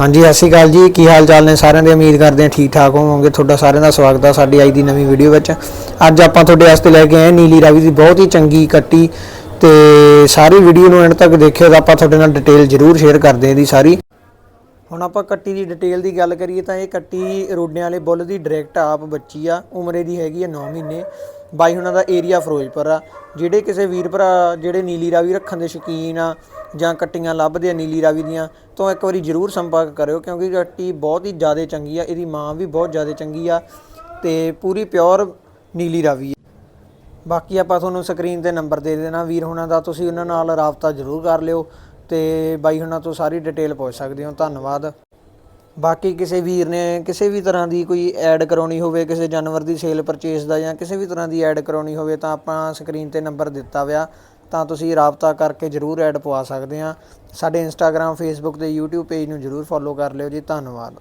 ਹਾਂਜੀ, ਸਤਿ ਸ਼੍ਰੀ ਅਕਾਲ ਜੀ। ਕੀ ਹਾਲ ਚਾਲ ਨੇ ਸਾਰਿਆਂ ਦੇ? ਉਮੀਦ ਕਰਦੇ ਹਾਂ ਠੀਕ ਠਾਕ ਹੋਵੋਗੇ। ਤੁਹਾਡਾ ਸਾਰਿਆਂ ਦਾ ਸਵਾਗਤ ਹੈ ਸਾਡੀ ਅੱਜ ਦੀ ਨਵੀਂ ਵੀਡੀਓ ਵਿੱਚ। ਅੱਜ ਆਪਾਂ ਤੁਹਾਡੇ ਵਾਸਤੇ ਲੈ ਕੇ ਆਏ ਨੀਲੀ ਰਾਵੀ ਦੀ ਬਹੁਤ ਹੀ ਚੰਗੀ ਕੱਟੀ। ਤੇ ਸਾਰੀ ਵੀਡੀਓ ਨੂੰ ਐਂਡ ਤੱਕ ਦੇਖਿਓ ਤਾਂ ਆਪਾਂ ਤੁਹਾਡੇ ਨਾਲ ਡਿਟੇਲ ਜ਼ਰੂਰ ਸ਼ੇਅਰ ਕਰਦੇ ਹਾਂ ਇਹਦੀ ਸਾਰੀ। ਹੁਣ ਆਪਾਂ ਕੱਟੀ ਦੀ ਡਿਟੇਲ ਦੀ ਗੱਲ ਕਰੀਏ ਤਾਂ ਇਹ ਕੱਟੀ ਰੋਡਿਆਂ ਵਾਲੇ ਬੁੱਲ ਦੀ ਡਾਇਰੈਕਟ ਆਪ ਬੱਚੀ ਆ, ਉਮਰੇ ਦੀ ਹੈਗੀ ਆ 9 ਮਹੀਨੇ। ਬਾਈ ਹੁਣਾਂ ਦਾ ਏਰੀਆ ਫਿਰੋਜ਼ਪੁਰ ਆ। ਜਿਹੜੇ ਕਿਸੇ ਵੀਰ ਭਰਾ, ਜਿਹੜੇ ਨੀਲੀ ਰਾਵੀ ਰੱਖਣ ਦੇ ਸ਼ੌਕੀਨ ਆ ਜਾਂ ਕੱਟੀਆਂ ਲੱਭਦੇ ਆ ਨੀਲੀ ਰਾਵੀ ਦੀਆਂ, ਤਾਂ ਇੱਕ ਵਾਰੀ ਜ਼ਰੂਰ ਸੰਪਰਕ ਕਰਿਓ ਕਿਉਂਕਿ ਕੱਟੀ ਬਹੁਤ ਹੀ ਜ਼ਿਆਦਾ ਚੰਗੀ ਆ, ਇਹਦੀ ਮਾਂ ਵੀ ਬਹੁਤ ਜ਼ਿਆਦਾ ਚੰਗੀ ਆ ਤੇ ਪੂਰੀ ਪਿਓਰ ਨੀਲੀ ਰਾਵੀ ਬਾਕੀ ਆਪਾਂ ਤੁਹਾਨੂੰ ਸਕਰੀਨ ਤੇ ਨੰਬਰ ਦੇ ਦੇਣਾ, ਵੀਰ ਹੁਣਾਂ ਦਾ ਤੁਸੀਂ ਉਹਨਾਂ ਨਾਲ ਰਾਬਤਾ ਜ਼ਰੂਰ ਕਰ ਲਿਓ। ਤੇ ਬਾਈ ਹੁਣਾਂ ਤੋਂ ਸਾਰੀ ਡਿਟੇਲ ਪੁੱਛ ਸਕਦੇ ਹੋ, ਧੰਨਵਾਦ। ਬਾਕੀ ਕਿਸੇ ਵੀਰ ਨੇ ਕਿਸੇ ਵੀ ਤਰ੍ਹਾਂ ਦੀ ਕੋਈ ਐਡ ਕਰਾਉਣੀ ਹੋਵੇ, ਕਿਸੇ ਜਾਨਵਰ ਦੀ ਸੇਲ ਪਰਚੇਸ ਦਾ ਜਾਂ ਕਿਸੇ ਵੀ ਤਰ੍ਹਾਂ ਦੀ ਐਡ ਕਰਾਉਣੀ ਹੋਵੇ, ਤਾਂ ਆਪਾਂ ਸਕਰੀਨ ਤੇ ਨੰਬਰ ਦਿੱਤਾ ਹੋਇਆ ਤਾਂ ਤੁਸੀਂ ਰਾਬਤਾ ਕਰਕੇ ਜਰੂਰ ਐਡ ਪਵਾ ਸਕਦੇ ਆ। ਸਾਡੇ ਇੰਸਟਾਗ੍ਰam ਫੇਸਬੁੱਕ ਤੇ YouTube ਪੇਜ ਨੂੰ ਜਰੂਰ ਫੋਲੋ ਕਰ ਲਿਓ ਜੀ, ਧੰਨਵਾਦ।